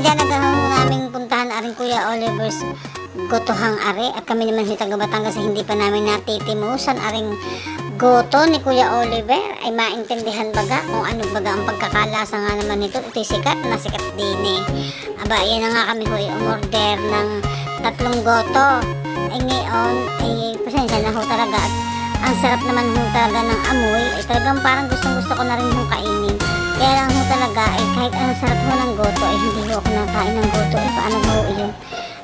dyan naghahango namin puntahan aring Kuya Oliver's Gotohang Are at kami naman si taga Batangas hindi pa namin natitimusan. Aring goto ni Kuya Oliver ay maintindihan baga kung ano baga ang pagkakalasa nga naman nito. Ito'y sikat na sikat din eh. Aba yan na nga kami ay umorder ng tatlong goto. Ay ngayon ay pasensya na ho talaga. Ang sarap naman ho talaga ng amoy. Ay talagang parang gustong gusto ko na rin ho kainin. Kaya lang ho talaga ay kahit anong sarap ho ng goto ay nakain ng goto ay paano ho yun?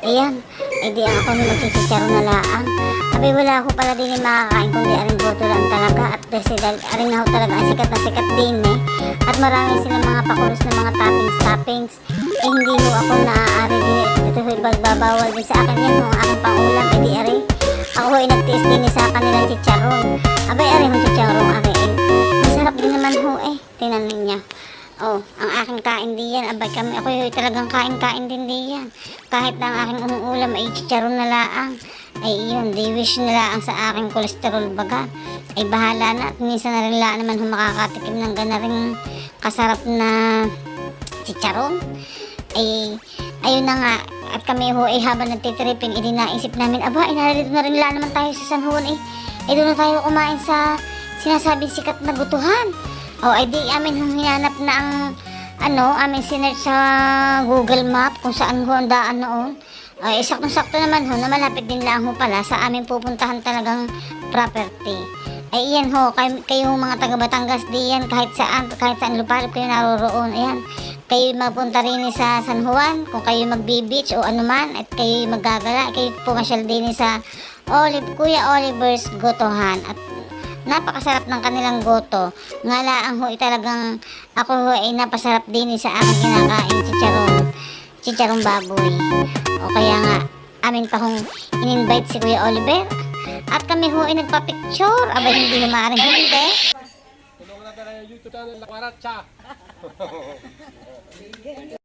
Ayan ay di ako ni magsisicharo na laang. Abay wala ako pala din yung makakain kundi aring goto lang talaga. At dahil aring na talaga ang sikat na sikat din eh. At marami silang mga pakulos na mga toppings toppings. Eh hindi ho ako naaari din ito ho bagbabawal din sa akin yan ang aking pangulam eh di aring ako ay nagtiis din sa kanilang chicharon. Abay aring ho chicharon ari eh. Masarap din naman ho eh. Tingnan niya Oh, ang aking kain din yan. Abay kami, ako yung talagang kain-kain din din yan. Kahit ang aking umuulam ay chicharon na laang. Ay yun, di wish na laang sa aking kolesterol baga. Ay bahala na. At minsan na rin laang naman kung makakatikim ng gana rin kasarap na chicharon. Ay, ayun na nga. At kami ho ay habang nagtitripin, hindi naisip namin, aba, inarito na rin lang naman tayo sa San Juan eh. Eh doon na tayo kumain sa sinasabing sikat na gutuhan. O, ay di amin hong hinanap na ang ano, amin sinerch sa Google Map kung saan ho ang daan noon. Ay, saktong-sakto naman ho, na malapit din lang ho pala sa amin pupuntahan talagang property. Ay, iyan ho, kayo, kayo mga taga Batangas di yan, kahit saan, kahit saan lupalop kayo naroroon, ayan. Kayo mapunta rin sa San Juan, kung kayo magbi-beach o anuman, at kayo magagala, kayo pumasyal din sa Olive, Kuya Oliver's Gotohan. At napakasarap ng kanilang goto. Nga laang ho, eh, talagang ako ho ay napasarap din sa aking kinakain chicharon, chicharon baboy. O kaya nga, amin pa hong in-invite si Kuya Oliver. At kami ho ay nagpa-picture. Aba, hindi ho maaaring hindi. Tulungan natin ang YouTube channel na Kwaracha.